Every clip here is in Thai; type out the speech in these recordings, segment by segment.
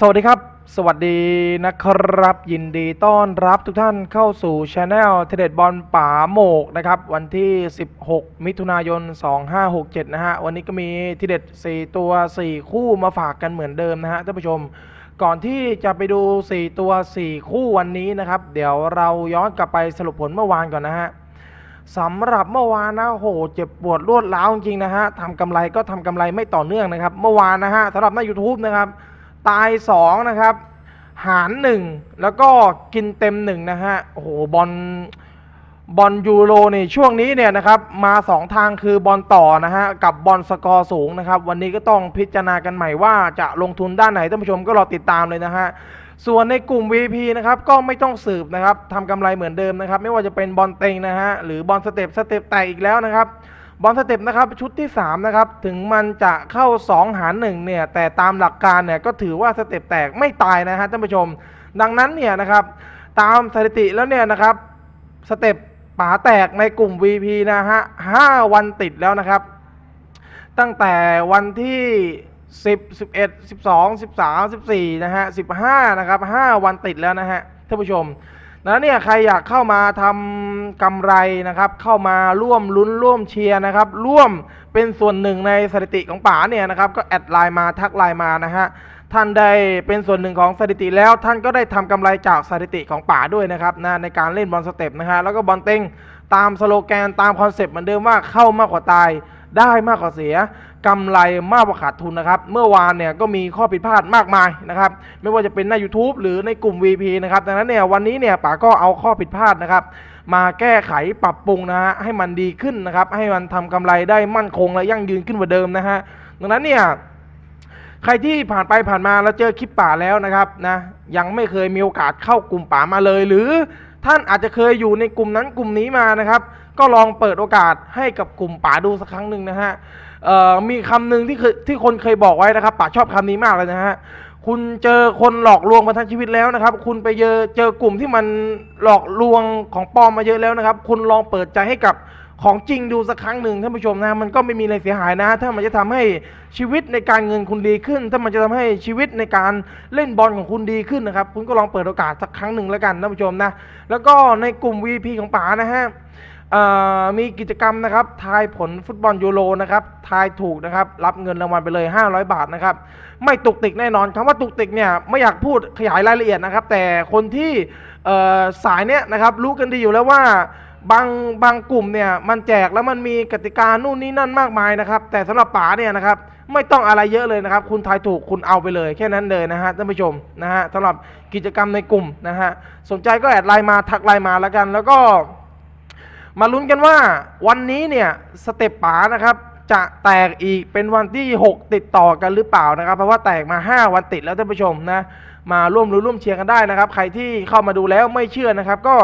สวัสดีครับ สวัสดีนะครับ ยินดีต้อนรับทุกท่านเข้าสู่ช anel เทเด็ดบอลป่าโมกนะครับ วันที่ 16 มิถุนายน 2567 นะฮะ วันนี้ก็มีทีเด็ด 4 ตัว 4 คู่มาฝากกันเหมือนเดิมนะฮะท่านผู้ชม ก่อนที่จะไปดู 4 ตัว 4 คู่วันนี้นะครับ เดี๋ยวเราย้อนกลับไปสรุปผลเมื่อวานก่อนนะฮะสำหรับเมื่อวานนะโหเจ็บปวดรวดร้าวจริงๆนะฮะทำกำไรก็ทำกำไรไม่ต่อเนื่องนะครับ เมื่อวานนะฮะสำหรับหน้า YouTube นะครับ ตาย2นะครับ หาร 1 แล้วก็กินเต็ม1นะฮะโอ้โหบอลบอลยูโรนี่ช่วงนี้เนี่ยนะครับมา 2 ทางคือบอลต่อนะฮะกับบอลสกอร์สูงนะครับ วันนี้ก็ต้องพิจารณากันใหม่ว่าจะลงทุนด้านไหนท่านผู้ชมก็รอติดตามเลยนะฮะส่วนในกลุ่ม VP นะครับก็ไม่ต้องสืบนะครับทำกำไรเหมือนเดิมนะครับ ไม่ว่าจะเป็นบอลเต็งนะฮะหรือบอลสเต็ปสเต็ปแตกอีกแล้วนะครับ บอลสเต็ปนะครับชุดที่3นะครับถึงมันจะเข้า 2 หาร1เนี่ยแต่ตามหลักการเนี่ยก็ถือว่าสเต็ปแตกไม่ตายนะฮะท่านผู้ชม ดังนั้นเนี่ยนะครับตามสถิติแล้วเนี่ยนะครับสเต็ปป๋าแตกในกลุ่ม VP นะฮะ5วันติดแล้วนะครับ ตั้งแต่วันที่ 10 11 12 13 14นะฮะ15นะครับ5วันติดแล้วนะฮะท่านผู้ชม แล้วเนี่ยใครอยากเข้ามาทำกำไรนะครับ เข้ามาร่วมลุ้นร่วมเชียร์นะครับ ร่วมเป็นส่วนหนึ่งในสถิติของป๋าเนี่ยนะครับ ก็แอดไลน์มาทักไลน์มานะฮะท่านได้เป็นส่วนหนึ่งของสถิติแล้ว ท่านก็ได้ทำกำไรจากสถิติของป๋าด้วยนะครับนะในการเล่นบอลสเต็ปนะฮะแล้วก็บอลเต็งตามสโลแกนตามคอนเซปต์เหมือนเดิมว่าเข้ามากกว่าตาย ได้มากกว่าเสียกำไรมากกว่าขาดทุนนะครับ เมื่อวานเนี่ยก็มีข้อผิดพลาดมากมายนะครับ ไม่ว่าจะเป็นใน YouTube หรือในกลุ่ม VP นะครับ ดังนั้นเนี่ยวันนี้เนี่ยป๋าก็เอาข้อผิดพลาดนะครับ มาแก้ไขปรับปรุงนะฮะให้มันดีขึ้นนะครับ ให้มันทำกำไรได้มั่นคงและยั่งยืนขึ้นกว่าเดิมนะฮะดังนั้นเนี่ยใครที่ผ่านไปผ่านมาแล้วเจอคลิปป่าแล้วนะครับนะยังไม่เคยมีโอกาสเข้ากลุ่มป่ามาเลย หรือท่านอาจจะเคยอยู่ในกลุ่มนั้นกลุ่มนี้มานะครับ ก็ลองเปิดโอกาสให้กับกลุ่มป่าดูสักครั้งหนึ่งนะฮะมีคำหนึ่งที่เคยที่คนเคยบอกไว้นะครับป่าชอบคำนี้มากเลยนะฮะคุณเจอคนหลอกลวงมาทั้งชีวิตแล้วนะครับ คุณไปเจอเจอกลุ่มที่มันหลอกลวงของปลอมมาเยอะแล้วนะครับ คุณลองเปิดใจให้กับของจริงดูสักครั้งหนึ่งท่านผู้ชมนะมันก็ไม่มีอะไรเสียหายนะ ถ้ามันจะทำให้ชีวิตในการเงินคุณดีขึ้น ถ้ามันจะทำให้ชีวิตในการเล่นบอลของคุณดีขึ้นนะครับ คุณก็ลองเปิดโอกาสสักครั้งหนึ่งแล้วกันท่านผู้ชมนะแล้วก็ในกลุ่ม VP ของป๋านะฮะ มีกิจกรรมนะครับทายผลฟุตบอลยูโรนะครับทายถูกนะครับ รับเงินรางวัลไปเลย 500 บาทนะครับ ไม่ตุกติกแน่นอนคำว่าตุกติกเนี่ยไม่อยากพูดขยายรายละเอียดนะครับ แต่คนที่สายเนี้ยนะครับรู้กันดีอยู่แล้วว่าบางบางกลุ่มเนี่ยมันแจกแล้วมันมีกติกานู่นนี่นั่นมากมายนะครับ แต่สำหรับป๋าเนี่ยนะครับไม่ต้องอะไรเยอะเลยนะครับ คุณทายถูกคุณเอาไปเลยแค่นั้นเลยนะฮะท่านผู้ชมนะฮะสำหรับกิจกรรมในกลุ่มนะฮะสนใจก็แอดไลน์มาทักไลน์มาแล้วกัน แล้วก็ มาลุ้นกันว่าวันนี้เนี่ยสเต็ปป๋านะครับจะแตกอีกเป็นวันที่ 6 ติดต่อกันหรือเปล่านะครับ เพราะว่าแตกมา 5 วันติดแล้วท่านผู้ชมนะมาร่วมรู้ร่วมเชียร์กันได้นะครับ ใครที่เข้ามาดูแล้วไม่เชื่อนะครับ ก็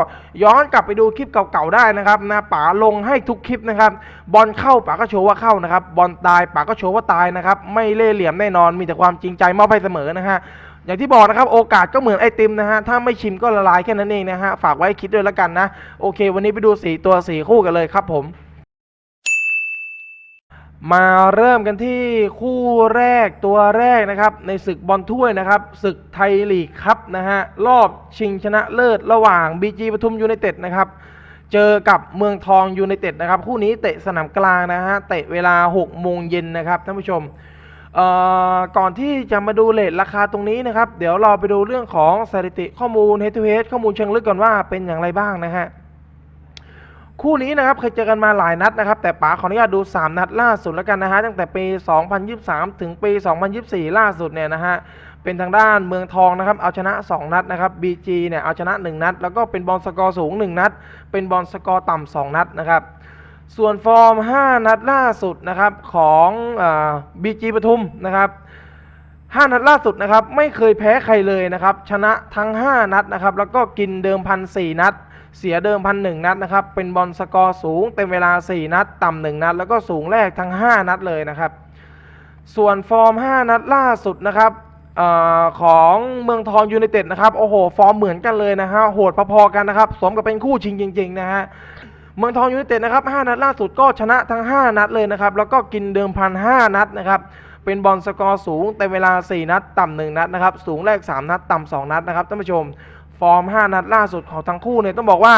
ย้อนกลับไปดูคลิปเก่าๆได้นะครับนะป๋าลงให้ทุกคลิปนะครับ บอลเข้าป๋าก็โชว์ว่าเข้านะครับ บอลตายป๋าก็โชว์ว่าตายนะครับ ไม่เล่เหลี่ยมแน่นอนมีแต่ความจริงใจมอบให้เสมอนะฮะ อย่างที่บอกนะครับโอกาสก็เหมือนไอติมนะฮะถ้าไม่ชิมก็ละลายแค่นั้นเองนะฮะฝากไว้คิดด้วยแล้วกันนะ โอเค วันนี้ไปดูสีตัวสีคู่กันเลยครับผมมาเริ่มกันที่คู่แรกตัวแรกนะครับ ในศึกบอลถ้วยนะครับศึกไทยลีกครับนะฮะรอบชิงชนะเลิศระหว่าง BG ปทุมยูไนเต็ดนะครับเจอกับเมืองทองยูไนเต็ดนะครับ คู่นี้เตะสนามกลางนะฮะเตะเวลา6โมงเย็นนะครับท่านผู้ชม ก่อนที่จะมาดูเลทราคาตรงนี้นะครับ เดี๋ยวเราไปดูเรื่องของสถิติข้อมูล head to head ข้อมูลเชิงลึกก่อนว่าเป็นอย่างไรบ้างนะฮะคู่นี้นะครับเคยเจอกันมาหลายนัดนะครับ แต่ป๋าขออนุญาตดู 3 นัดล่าสุดแล้วกันนะฮะตั้งแต่ปี 2023 ถึงปี 2024 ล่าสุดเนี่ยนะฮะเป็นทางด้านเมืองทองนะครับเอาชนะ 2 นัดนะครับ BG เนี่ยเอาชนะ 1 นัด แล้วก็เป็นบอลสกอร์สูง 1 นัด เป็นบอลสกอร์ต่ำ2นัดนะครับ ส่วนฟอร์ม 5 นัดล่าสุดนะครับของบีจีปทุมนะครับ 5 นัดล่าสุดนะครับไม่เคยแพ้ใครเลยนะครับ ชนะทั้ง 5 นัดนะครับ แล้วก็กินเดิมพัน4นัด เสียเดิมพันหนึ่งนัดนะครับ เป็นบอลสกอร์สูงเต็มเวลา 4 นัด ต่ำหนึ่งนัด แล้วก็สูงแรกทั้ง 5 นัดเลยนะครับ ส่วนฟอร์ม 5 นัดล่าสุดนะครับอของเมืองทองยูไนเต็ดนะครับ โอ้โห ฟอร์มเหมือนกันเลยนะฮะโหดพอๆกันนะครับ สมกับเป็นคู่ชิงจริง ๆ นะฮะ เมืองทองยูไนเต็ดนะครับ5นัดล่าสุดก็ชนะทั้ง 5 นัดเลยนะครับ แล้วก็กินเดิมพัน 5 นัดนะครับ เป็นบอลสกอร์สูงเต็มเวลา 4 นัด ต่ำหนึ่งนัดนะครับ สูงแรก 3 นัด ต่ำสองนัดนะครับท่านผู้ชม ฟอร์ม 5 นัดล่าสุดของทั้งคู่เนี่ยต้องบอกว่า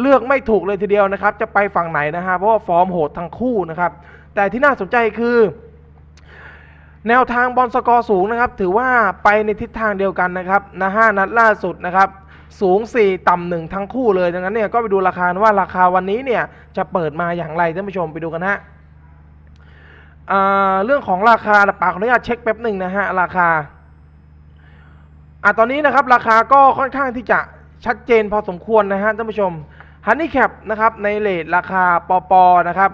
เลือกไม่ถูกเลยทีเดียวนะครับ จะไปฝั่งไหนนะฮะ เพราะว่าฟอร์มโหดทั้งคู่นะครับ แต่ที่น่าสนใจคือแนวทางบอลสกอร์สูงนะครับ ถือว่าไปในทิศทางเดียวกันนะครับนะห้านัดล่าสุดนะครับ สูง 4 ต่ำหนึ่งทั้งคู่เลย ดังนั้นเนี่ยก็ไปดูราคาว่าราคาวันนี้เนี่ยจะเปิดมาอย่างไรท่านผู้ชมไปดูกันฮะเรื่องของราคาปากขออนุญาตเช็คแป๊บหนึ่งนะฮะราคาอะตอนนี้นะครับราคาก็ค่อนข้างที่จะชัดเจนพอสมควรนะฮะท่านผู้ชมฮันนี่แคปนะครับในเลทราคาปอปอนะครับ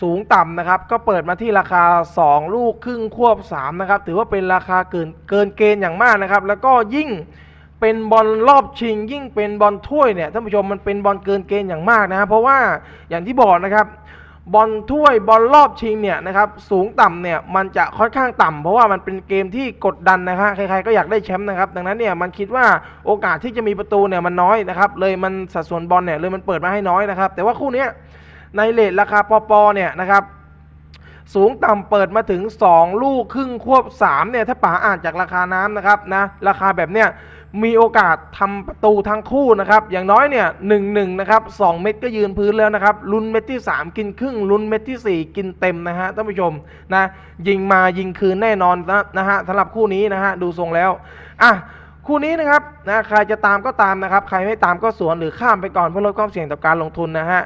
สูงต่ำนะครับก็เปิดมาที่ราคา 2 ลูกครึ่งควบ3นะครับถือว่าเป็นราคาเกินเกินเกณฑ์อย่างมากนะครับ แล้วก็ยิ่ง เป็นบอลรอบชิง ยิ่งเป็นบอลถ้วยเนี่ยท่านผู้ชมมันเป็นบอลเกินเกณฑ์อย่างมากนะครับเพราะว่าอย่างที่บอกนะครับบอลถ้วยบอลรอบชิงเนี่ยนะครับสูงต่ำเนี่ยมันจะค่อนข้างต่ำเพราะว่ามันเป็นเกมที่กดดันนะฮะใครๆก็อยากได้แชมป์นะครับดังนั้นเนี่ยมันคิดว่าโอกาสที่จะมีประตูเนี่ยมันน้อยนะครับเลยมันสัดส่วนบอลเนี่ยเลยมันเปิดมาให้น้อยนะครับแต่ว่าคู่นี้ในเลทราคาปอปอเนี่ยนะครับสูงต่ำเปิดมาถึง 2 ลูกครึ่งควบ3เนี่ยถ้าป๋าอ่านจากราคาน้ำนะครับนะราคาแบบเนี้ย มีโอกาสทำประตูทั้งคู่นะครับอย่างน้อยเนี่ยหนึ่งหนึ่งนะครับสองเม็ดก็ยืนพื้นแล้วนะครับลุ้นเม็ดที่ 3 กินครึ่งลุ้นเม็ดที่ 4 กินเต็มนะฮะท่านผู้ชมนะยิงมายิงคืนแน่นอนนะนะฮะสำหรับคู่นี้นะฮะดูทรงแล้วอะคู่นี้นะครับนะใครจะตามก็ตามนะครับ ใครไม่ตามก็สวนหรือข้ามไปก่อนเพื่อลดความเสี่ยงต่อการลงทุนนะฮะ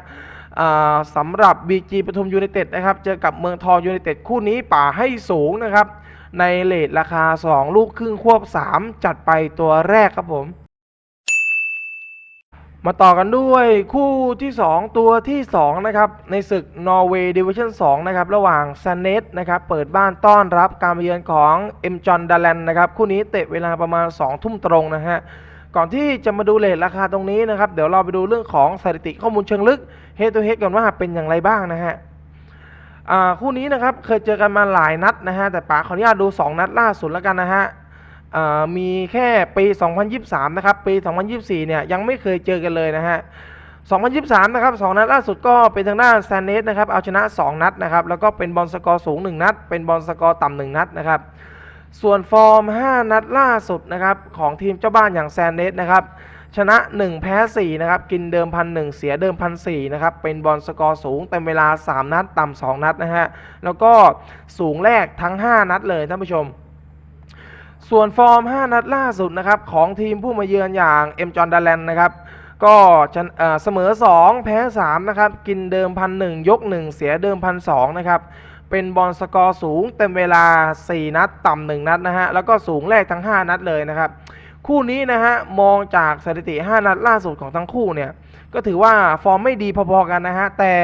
สำหรับ BG ปทุมยูไนเต็ดนะครับเจอกับเมืองทองยูไนเต็ดคู่นี้ป่าให้สูงนะครับ ในเลทราคา 2 ลูกครึ่งควบ 3 จัดไปตัวแรกครับผม มาต่อกันด้วยคู่ที่ 2 ตัวที่ 2 นะครับ ในศึกนอร์เวย์ดิวิชั่น2นะครับ ระหว่างซนเนตนะครับ เปิดบ้านต้อนรับการมาเยือนของเอ็มจอนดาแลนนะครับ คู่นี้เตะเวลาประมาณ 2 ทุ่มตรงนะฮะก่อนที่จะมาดูเลทราคาตรงนี้นะครับ เดี๋ยวเราไปดูเรื่องของสถิติข้อมูลเชิงลึกเฮด to เฮดกันว่าเป็นอย่างไรบ้างนะฮะ คู่นี้นะครับเคยเจอกันมาหลายนัดนะฮะแต่ป๋าขออนุญาตดู 2 นัดล่าสุดแล้วกันนะฮะมีแค่ปี 2023 นะครับ ปี 2024 เนี่ยยังไม่เคยเจอกันเลยนะฮะ 2023 นะครับ 2 นัดล่าสุดก็เป็นทางด้านแซนเนสนะครับ เอาชนะ 2 นัดนะครับ แล้วก็เป็นบอลสกอร์สูง 1 นัด เป็นบอลสกอร์ต่ำ1 นัดนะครับ ส่วนฟอร์ม 5 นัดล่าสุดนะครับของทีมเจ้าบ้านอย่างแซนเนสนะครับ ชนะ 1 แพ้ 4 นะครับ กินเดิมพันหนึ่งเสียเดิมพันสี่นะครับ เป็นบอลสกอร์สูงเต็มเวลา 3 นัด ต่ำสองนัดนะฮะ แล้วก็สูงแรกทั้ง 5 นัดเลยท่านผู้ชม ส่วนฟอร์ม 5 นัดล่าสุดนะครับ ของทีมผู้มาเยือนอย่างเอ็มจอนดาแลนนะครับ ก็เอ่อสมอ 2 แพ้ 3 นะครับ กินเดิมพันหนึ่งยก 1 เสียเดิมพันสองนะครับเป็นบอลสกอร์สูงเต็มเวลา 4 นัด ต่ำ1นัดนะฮะ แล้วก็สูงแรกทั้ง 5 นัดเลยนะครับ คู่นี้นะฮะมองจากสถิติ 5 นัดล่าสุดของทั้งคู่เนี่ยก็ถือว่าฟอร์มไม่ดีพอๆกันนะฮะแต่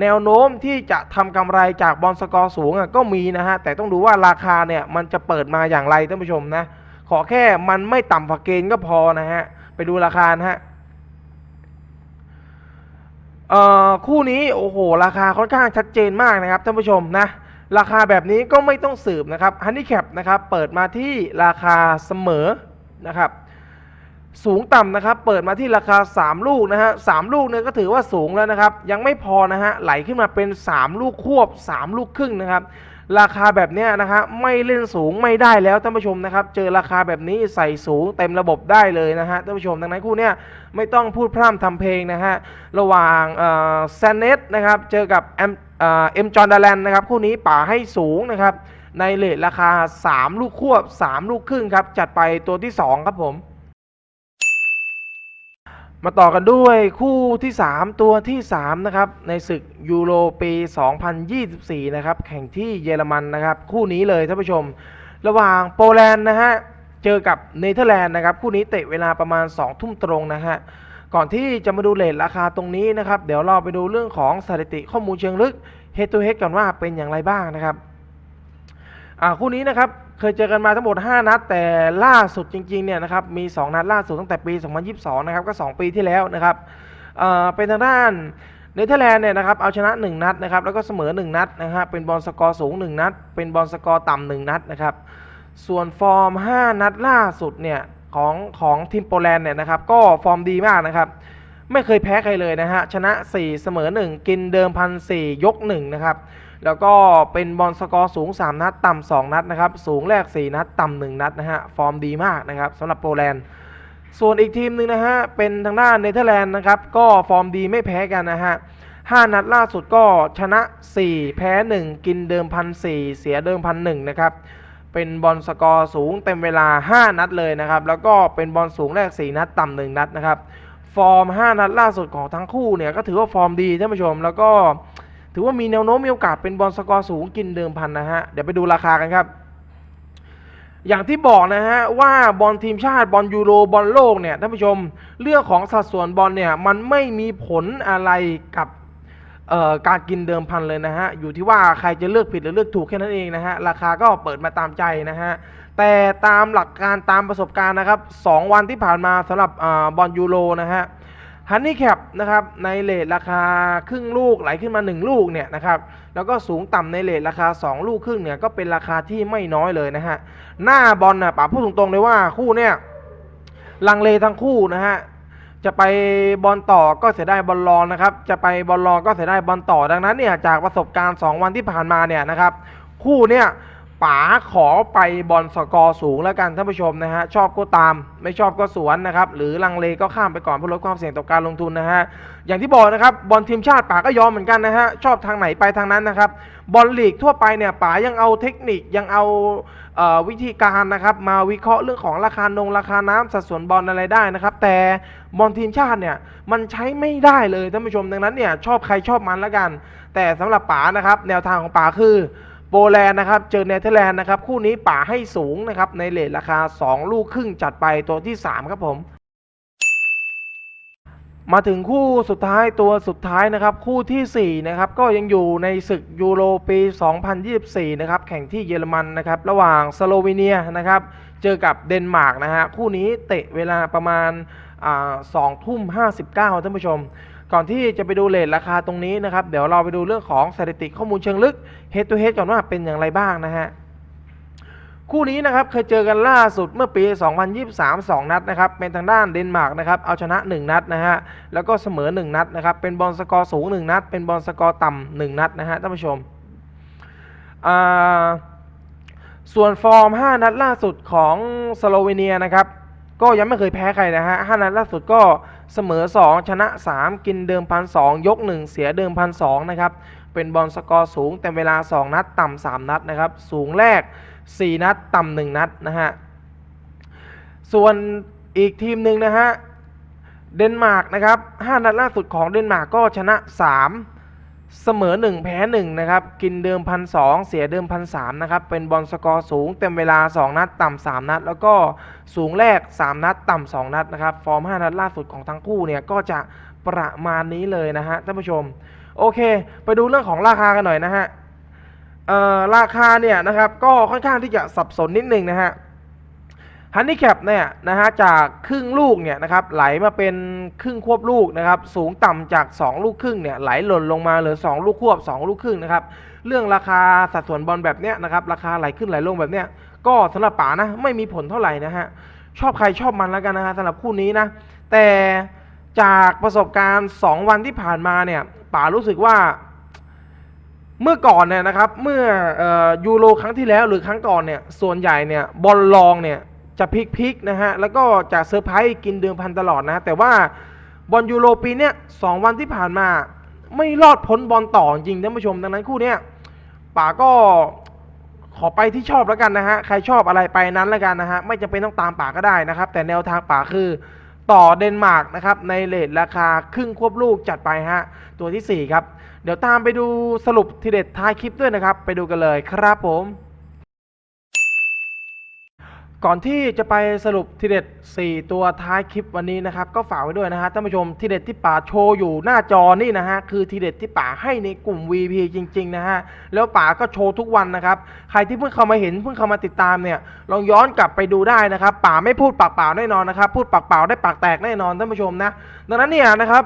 แนวโน้มที่จะทำกำไรจากบอลสกอร์สูงก็มีนะฮะแต่ต้องดูว่าราคาเนี่ยมันจะเปิดมาอย่างไรท่านผู้ชมนะขอแค่มันไม่ต่ำกว่าเกณฑ์ก็พอนะฮะไปดูราคานะฮะเอ่อคู่นี้โอ้โห ราคาค่อนข้างชัดเจนมากนะครับท่านผู้ชมนะราคาแบบนี้ก็ไม่ต้องสืบนะครับฮันนี่แคปนะครับเปิดมาที่ราคาเสมอ นะครับ สูงต่ำนะครับ เปิดมาที่ราคา 3 ลูกนะฮะสามลูกเนี่ยก็ถือว่าสูงแล้วนะครับ ยังไม่พอนะฮะไหลขึ้นมาเป็น 3 ลูกควบ 3 ลูกครึ่งนะครับ ราคาแบบเนี้ยนะฮะไม่เล่นสูงไม่ได้แล้วท่านผู้ชมนะครับ เจอราคาแบบนี้ใส่สูงเต็มระบบได้เลยนะฮะท่านผู้ชมดังนั้นคู่เนี้ยไม่ต้องพูดพร่ำทำเพลงนะฮะระหว่างแซนเนตนะครับเจอกับเอ็มเอ็มจอนดแลนนะครับคู่นี้ป่าให้สูงนะครับ ในเลทราคา 3 ลูกควบ 3 ลูกครึ่งครับ จัดไปตัวที่ 2 ครับผม มาต่อกันด้วยคู่ที่ 3 ตัวที่ 3 นะครับ ในศึกยูโรปี 2024 นะครับ แข่งที่เยอรมันนะครับ คู่นี้เลยท่านผู้ชม ระหว่างโปแลนด์นะฮะ เจอกับเนเธอร์แลนด์นะครับ คู่นี้เตะเวลาประมาณ 2 ทุ่มตรงนะฮะก่อนที่จะมาดูเลทราคาตรงนี้นะครับ เดี๋ยวเราไปดูเรื่องของสถิติข้อมูลเชิงลึก head to head กันว่าเป็นอย่างไรบ้างนะครับ อ่าคู่นี้นะครับเคยเจอกันมาทั้งหมด 5 นัด แต่ล่าสุดจริงๆเนี่ยนะครับมี 2 นัดล่าสุดตั้งแต่ปี 2022 นะครับก็ 2 ปีที่แล้วนะครับเอ่อเป็นทางด้านเนเธอร์แลนด์เนี่ยนะครับเอาชนะ 1 นัดนะครับแล้วก็เสมอ 1 นัดนะครับเป็นบอลสกอร์สูง 1 นัด เป็นบอลสกอร์ต่ำ1นัดนะครับส่วนฟอร์ม 5 นัดล่าสุดเนี่ยของของทีมโปแลนด์เนี่ยนะครับก็ฟอร์มดีมากนะครับไม่เคยแพ้ใครเลยนะฮะชนะ 4 เสมอ 1 กินเดิมพันสี่ยก1นะครับ แล้วก็เป็นบอลสกอร์สูง 3 นัด ต่ำ2นัดนะครับ สูงแรก 4 นัด ต่ำ1นัดนะฮะ ฟอร์มดีมากนะครับสำหรับโปแลนด์ ส่วนอีกทีมหนึ่งนะฮะ เป็นทางด้านเนเธอร์แลนด์นะครับ ก็ฟอร์มดีไม่แพ้กันนะฮะ 5 นัดล่าสุดก็ชนะ 4 แพ้ 1 กินเดิมพันสเสียเดิมพันหนะครับ เป็นบอลสกอร์สูงเต็มเวลา 5 นัดเลยนะครับ แล้วก็เป็นบอลสูงแรก 4 นัด ต่ำ1นัดนะครับ ฟอร์ม 5 นัดล่าสุดของทั้งคู่เนี่ยก็ถือว่าฟอร์มดีท่านผู้ชม แล้วก็ ถือว่ามีแนวโน้มมีโอกาสเป็นบอลสกอร์สูงกินเดิมพันนะฮะ เดี๋ยวไปดูราคากันครับ อย่างที่บอกนะฮะว่าบอลทีมชาติบอลยูโรบอลโลกเนี่ยท่านผู้ชมเรื่องของสัดส่วนบอลเนี่ยมันไม่มีผลอะไรกับการกินเดิมพันเลยนะฮะ อยู่ที่ว่าใครจะเลือกผิดหรือเลือกถูกแค่นั้นเองนะฮะ ราคาก็เปิดมาตามใจนะฮะ แต่ตามหลักการตามประสบการณ์นะครับสองวันที่ผ่านมาสำหรับอบอลยูโรนะฮะ ฮันนี่แคปนะครับในเลทราคาครึ่งลูกไหลขึ้นมา 1 ลูกเนี่ยนะครับแล้วก็สูงต่ำในเลทราคา 2 ลูกครึ่งเนี่ยก็เป็นราคาที่ไม่น้อยเลยนะฮะหน้าบอลนะป๋าพูดตรงๆเลยว่าคู่เนี่ยลังเลทั้งคู่นะฮะจะไปบอลต่อก็เสียไดายบอลรองนะครับ จะไปบอลรองก็เสียไดายบอลต่อดังนั้นเนี่ยจากประสบการณ์ 2 วันที่ผ่านมาเนี่ยนะครับคู่เนี่ย ป๋าขอไปบอลสกอร์สูงแล้วกันท่านผู้ชมนะฮะชอบก็ตามไม่ชอบก็สวนนะครับหรือลังเลก็ข้ามไปก่อนเพื่อลดความเสี่ยงต่อการลงทุนนะฮะอย่างที่บอกนะครับบอลทีมชาติป๋าก็ยอมเหมือนกันนะฮะชอบทางไหนไปทางนั้นนะครับบอลลีกทั่วไปเนี่ยป๋ายังเอาเทคนิคยังเอาเอ่อวิธีการนะครับมาวิเคราะห์เรื่องของราคานงราคาน้ำสัดส่วนบอลอะไรได้นะครับแต่บอลทีมชาติเนี่ยมันใช้ไม่ได้เลยท่านผู้ชมดังนั้นเนี่ยชอบใครชอบมันแล้วกัน แต่สำหรับป๋านะครับแนวทางของป๋าคือ โปแลนด์นะครับเจอเนเธอร์แลนด์นะครับคู่นี้ป๋าให้สูงนะครับในเลทราคา 2 ลูกครึ่งจัดไปตัวที่ 3 ครับผม มาถึงคู่สุดท้ายตัวสุดท้ายนะครับ คู่ทีสี่ 4 นะครับ ก็ยังอยู่ในศึกยูโรปี 2024 นะครับ แข่งที่เยอรมันนะครับ ระหว่างสโลวีเนียนะครับ เจอกับเดนมาร์กนะฮะคู่นี้เตะเวลาประมาณสองทุ่ม59ท่านผู้ชม ก่อนที่จะไปดูเลทราคาตรงนี้นะครับ เดี๋ยวเราไปดูเรื่องของสถิติข้อมูลเชิงลึก head to head ก่อนว่าเป็นอย่างไรบ้างนะฮะคู่นี้นะครับเคยเจอกันล่าสุดเมื่อปี 2023 2 นัดนะครับเป็นทางด้านเดนมาร์กนะครับเอาชนะ 1 นัดนะฮะแล้วก็เสมอ 1 นัดนะครับเป็นบอลสกอร์สูง 1 นัด เป็นบอลสกอร์ต่ำ1นัดนะฮะท่านผู้ชมส่วนฟอร์ม 5 นัดล่าสุดของสโลวีเนียนะครับ ก็ยังไม่เคยแพ้ใครนะฮะ5นัดล่าสุดก็เสมอ 2 ชนะ 3 กินเดิมพันสยก 1 เสียเดิมพันสนะครับ เป็นบอลสกอร์สูงแต่เวลา 2 นัดต่ำ3นัดนะครับ สูงแรก 4 นัด ต่ำ1นัดนะฮะ ส่วนอีกทีมหนึ่งนะฮะ เดนมาร์กนะครับ 5 นัดล่าสุดของเดนมาร์กก็ชนะ 3 เสมอ 1 แพ้ 1 นะครับ กินเดิมพันสเสียเดิมพันสนะครับ เป็นบอลสกอร์สูงเต็มเวลา 2 นัด ต่ำ3นัด แล้วก็สูงแรก 3 นัด ต่ำ2นัดนะครับ ฟอร์ม 5 นัดล่าสุดของทั้งคู่เนี่ย ก็จะประมาณนี้เลยนะฮะท่านผู้ชม โอเค ไปดูเรื่องของราคากันหน่อยนะฮะราคาเนี่ยนะครับก็ค่อนข้างที่จะสับสนนิดนึงนะฮะ ฮันนี่แคปเนี่ยนะฮะจากครึ่งลูกเนี่ยนะครับไหลมาเป็นครึ่งควบลูกนะครับสูงต่ำจาก 2 ลูกครึ่งเนี่ยไหลหล่นลงมาเหลือ 2 ลูกควบ 2 ลูกครึ่งนะครับเรื่องราคาสัดส่วนบอลแบบเนี้ยนะครับราคาไหลขึ้นไหลลงแบบเนี้ยก็สำหรับป๋านะไม่มีผลเท่าไหร่นะฮะชอบใครชอบมันแล้วกันนะฮะสำหรับคู่นี้นะแต่จากประสบการณ์ 2 วันที่ผ่านมาเนี่ยป๋ารู้สึกว่าเมื่อก่อนเนี่ยนะครับเมื่อเอ่อยูโรครั้งที่แล้วหรือครั้งก่อนเนี่ยส่วนใหญ่เนี่ยบอลลองเนี่ย จะพลิกๆนะฮะ แล้วก็จะเซอร์ไพรส์กินเดือนพันตลอดนะ แต่ว่าบอลยูโรปีเนี้ยสองวันที่ผ่านมา ไม่รอดพ้นบอลต่อจริงท่านผู้ชม ดังนั้นคู่เนี้ยป๋าก็ขอไปที่ชอบแล้วกันนะฮะ ใครชอบอะไรไปนั้นแล้วกันนะฮะ ไม่จำเป็นต้องตามป๋าก็ได้นะครับ แต่แนวทางป๋าคือต่อเดนมาร์กนะครับ ในเลทราคาครึ่งควบลูกจัดไปฮะ ตัวที่สี่ครับ เดี๋ยวตามไปดูสรุปทีเด็ดท้ายคลิปด้วยนะครับ ไปดูกันเลยครับผม ก่อนที่จะไปสรุปทีเด็ด 4 ตัวท้ายคลิปวันนี้นะครับ ก็ฝากไว้ด้วยนะฮะท่านผู้ชมทีเด็ดที่ป่าโชว์อยู่หน้าจอนี่นะฮะคือทีเด็ดที่ป่าให้ในกลุ่ม VP จริง ๆ นะฮะแล้วป่าก็โชว์ทุกวันนะครับ ใครที่เพิ่งเข้ามาเห็นเพิ่งเข้ามาติดตามเนี่ยลองย้อนกลับไปดูได้นะครับ ป่าไม่พูดปากเปล่าแน่นอนนะครับ พูดปากเปล่าได้ปากแตกแน่นอนท่านผู้ชมนะ ดังนั้นเนี่ยนะครับ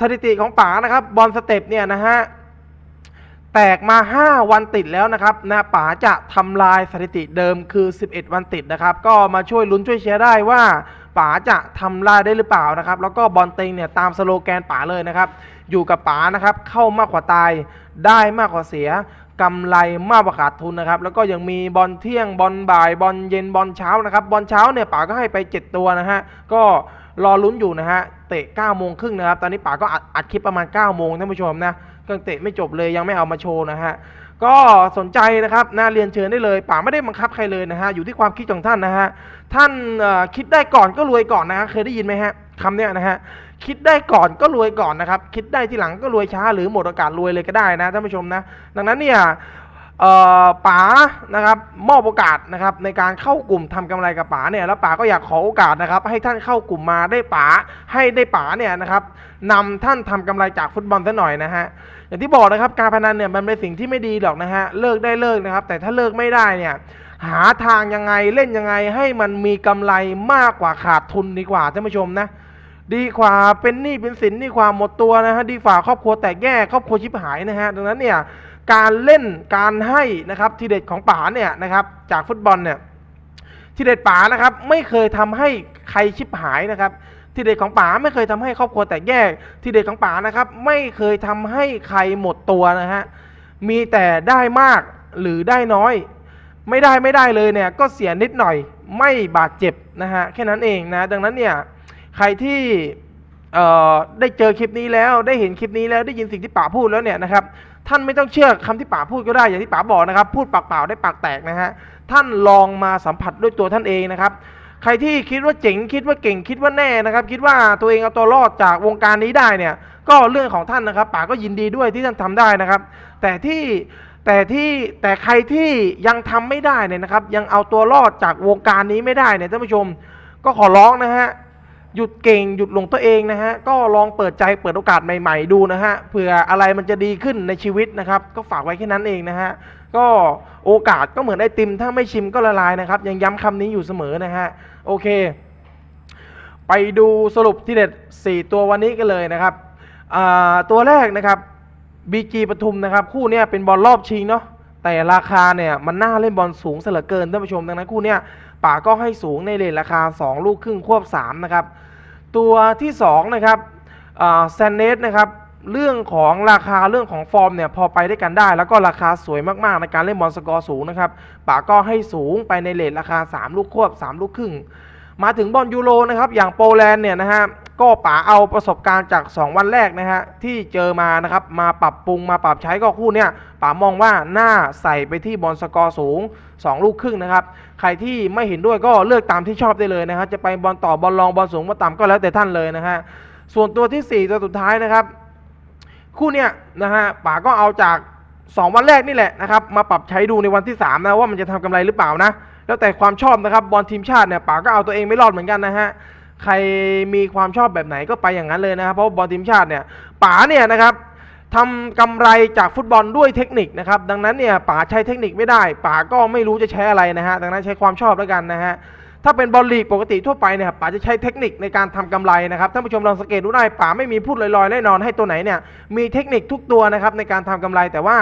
สถิติของป๋านะครับบอลสเต็ปเนี่ยนะฮะ แตกมา 5 วันติดแล้วนะครับนะป๋าจะทำลายสถิติเดิมคือ 11 วันติดนะครับ ก็มาช่วยลุ้นช่วยเชียร์ได้ว่าป๋าจะทำลายได้หรือเปล่านะครับ แล้วก็บอลเต็งเนี่ยตามสโลแกนป๋าเลยนะครับ อยู่กับป๋านะครับ เข้ามากกว่าตาย ได้มากกว่าเสียกำไรมากกว่าขาดทุนนะครับ แล้วก็ยังมีบอลเที่ยงบอลบ่ายบอลเย็นบอลเช้านะครับบอลเช้าเนี่ยป๋าก็ให้ไป 7 ตัวนะฮะก็รอลุ้นอยู่นะฮะเตะ9โมงครึ่งนะครับ ตอนนี้ป๋าก็อัดอัดคลิปประมาณ9โมงท่านผู้ชมนะ ก็ยังเตะไม่จบเลยยังไม่เอามาโชว์นะฮะก็สนใจนะครับน่าเรียนเชิญได้เลยป๋าไม่ได้บังคับใครเลยนะฮะอยู่ที่ความคิดของท่านนะฮะท่านคิดได้ก่อนก็รวยก่อนนะฮะเคยได้ยินไหมฮะคำเนี้ยนะฮะคิดได้ก่อนก็รวยก่อนนะครับ คิดได้ทีหลังก็รวยช้าหรือหมดโอกาสรวยเลยก็ได้นะท่านผู้ชมนะ ดังนั้นเนี่ย ป๋านะครับมอบโอกาสนะครับในการเข้ากลุ่มทำกำไรกับป๋าเนี่ยแล้วป๋าก็อยากขอโอกาสนะครับให้ท่านเข้ากลุ่มมาได้ป๋าให้ได้ป๋าเนี่ยนะครับนำท่านทำกำไรจากฟุตบอลซะหน่อยนะฮะอย่างที่บอกนะครับการพนันเนี่ยมันเป็นสิ่งที่ไม่ดีหรอกนะฮะเลิกได้เลิกนะครับ แต่ถ้าเลิกไม่ได้เนี่ยหาทางยังไงเล่นยังไงให้มันมีกำไรมากกว่าขาดทุนดีกว่าท่านผู้ชมนะดีกว่าเป็นหนี้เป็นสินดีกว่าหมดตัวนะฮะดีกว่าครอบครัวแตกแยกครอบครัวชิบหายนะฮะดังนั้นเนี่ย การเล่นการให้นะครับทีเด็ดของป๋าเนี่ยนะครับจากฟุตบอลเนี่ยทีเด็ดป๋านะครับไม่เคยทำให้ใครชิบหายนะครับทีเด็ดของป๋าไม่เคยทำให้ครอบครัวแตกแยกทีเด็ดของป๋านะครับไม่เคยทำให้ใครหมดตัวนะฮะมีแต่ได้มากหรือได้น้อย ไม่ได้ไม่ได้เลยเนี่ยก็เสียนิดหน่อยไม่บาดเจ็บนะฮะแค่นั้นเองนะดังนั้นเนี่ยใครที่ได้เจอคลิปนี้แล้วได้เห็นคลิปนี้แล้วได้ยินสิ่งที่ป๋าพูดแล้วเนี่ยนะครับ ท่านไม่ต้องเชื่อคำที่ป๋าพูดก็ได้อย่างที่ป๋าบอกนะครับ พูดปากเปล่าได้ปากแตกนะฮะท่านลองมาสัมผัสด้วยตัวท่านเองนะครับ ใครที่คิดว่าเจ๋งคิดว่าเก่งคิดว่าแน่นะครับ คิดว่าตัวเองเอาตัวรอดจากวงการนี้ได้เนี่ย ก็เรื่องของท่านนะครับป๋าก็ยินดีด้วยที่ท่านทำได้นะครับ แต่ที่แต่ที่แต่ใครที่ยังทำไม่ได้เนี่ยนะครับ ยังเอาตัวรอดจากวงการนี้ไม่ได้เนี่ยท่านผู้ชม ก็ขอร้องนะฮะ หยุดเก่งหยุดหลงตัวเองนะฮะก็ลองเปิดใจเปิดโอกาสใหม่ ๆ ดูนะฮะเผื่ออะไรมันจะดีขึ้นในชีวิตนะครับ ก็ฝากไว้แค่นั้นเองนะฮะก็โอกาสก็เหมือนไอติม ถ้าไม่ชิมก็ละลายนะครับ ยังย้ำคำนี้อยู่เสมอนะฮะโอเค ไปดูสรุปที่เด็ด 4 ตัววันนี้กันเลยนะครับตัวแรกนะครับ BG ปทุมนะครับคู่นี้เป็นบอลรอบชิงเนาะแต่ราคาเนี่ยมันน่าเล่นบอลสูงเสเลือเกินท่านผู้ชมดังนั้นคู่เนี้ย ป่าก็ให้สูงในเลนราคา 2 ลูกครึ่งควบ3นะครับตัวที่2นะครับแซนเนสนะครับเรื่องของราคาเรื่องของฟอร์มเนี่ยพอไปได้กันได้ แล้วก็ราคาสวยมากๆในการเล่นบอลสกอร์สูงนะครับป่าก็ให้สูงไปในเลทราคา 3 ลูกควบ 3 ลูกครึ่ง มาถึงบอลยูโรนะครับอย่างโปแลนด์เนี่ยนะฮะ ก็ป๋าเอาประสบการณ์จาก 2 วันแรกนะฮะที่เจอมานะครับมาปรับปรุงมาปรับใช้ก็คู่เนี้ยป๋ามองว่าหน่าใส่ไปที่บอลสกอร์สูง 2 ลูกครึ่งนะครับใครที่ไม่เห็นด้วยก็เลือกตามที่ชอบได้เลยนะฮะจะไปบอลต่อบอลรองบอลสูงบอลต่ำก็แล้วแต่ท่านเลยนะฮะส่วนตัวที่ 4 ตัวสุดท้ายนะครับ คู่เนี้ยนะฮะป๋าก็เอาจาก 2 วันแรกนี่แหละนะครับมาปรับใช้ดูในวันที่3นะว่ามันจะทำกำไรหรือเปล่านะแล้วแต่ความชอบนะครับบอลทีมชาติเนี่ยป๋าก็เอาตัวเองไม่รอดเหมือนกันนะฮะ ใครมีความชอบแบบไหนก็ไปอย่างนั้นเลยนะครับ เพราะบอลทีมชาติเนี่ยป๋าเนี่ยนะครับทำกำไรจากฟุตบอลด้วยเทคนิคนะครับ ดังนั้นเนี่ยป๋าใช้เทคนิคไม่ได้ ป๋าก็ไม่รู้จะใช้อะไรนะฮะดังนั้นใช้ความชอบแล้วกันนะฮะถ้าเป็นบอลลีกปกติทั่วไปเนี่ยป๋าจะใช้เทคนิคในการทำกำไรนะครับท่านผู้ชมลองสังเกตดูได้ป๋าไม่มีพูดลอยๆแน่นอนให้ตัวไหนเนี่ยมีเทคนิคทุกตัวนะครับในการทำกำไร แต่ว่า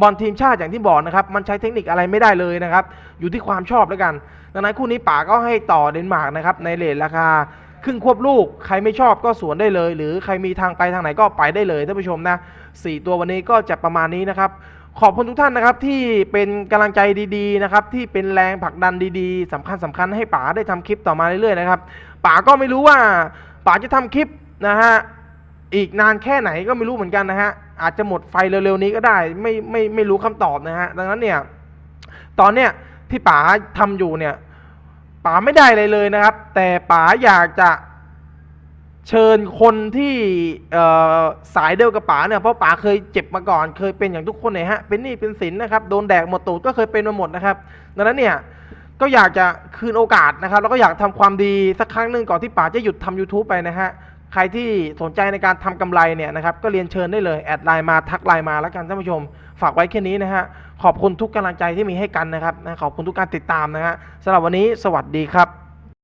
บอลทีมชาติอย่างที่บอกนะครับมันใช้เทคนิคอะไรไม่ได้เลยนะครับอยู่ที่ความชอบแล้วกัน ดังนั้นคู่นี้ป๋าก็ให้ต่อเดนมาร์กนะครับในเลทราคา ครึ่งควบลูก ใครไม่ชอบก็สวนได้เลย หรือใครมีทางไปทางไหนก็ไปได้เลยท่านผู้ชมนะสี่ตัววันนี้ก็จะประมาณนี้นะครับ ขอบคุณทุกท่านนะครับที่เป็นกำลังใจดีๆนะครับที่เป็นแรงผลักดันดีๆสำคัญสำคัญให้ป๋าได้ทำคลิปต่อมาเรื่อยๆนะครับป๋าก็ไม่รู้ว่าป๋าจะทำคลิปนะฮะอีกนานแค่ไหนก็ไม่รู้เหมือนกันนะฮะอาจจะหมดไฟเร็วๆนี้ก็ได้ไม่ไม่ไม่รู้คำตอบนะฮะดังนั้นเนี่ยตอนเนี้ยที่ป๋าทำอยู่เนี่ย ป๋าไม่ได้เลยเลยนะครับ แต่ป๋าอยากจะเชิญคนที่สายเดียวกับป๋าเนี่ยเพราะป๋าเคยเจ็บมาก่อน เคยเป็นอย่างทุกคนเนี่ยฮะเป็นหนี้เป็นสินนะครับโดนแดกหมดตูดก็เคยเป็นมาหมดนะครับ ดังนั้นเนี่ยก็อยากจะคืนโอกาสนะครับ แล้วก็อยากทำความดีสักครั้งหนึ่งก่อนที่ป๋าจะหยุดทำ YouTube ไปนะฮะใครที่สนใจในการทำกำไรเนี่ยนะครับก็เรียนเชิญได้เลยแอดไลน์มาทักไลน์มาแล้วกันท่านผู้ชม ฝากไว้แค่นี้นะฮะ ขอบคุณทุกกำลังใจที่มีให้กันนะครับนะขอบคุณทุกการติดตามนะฮะสำหรับวันนี้สวัสดีครับ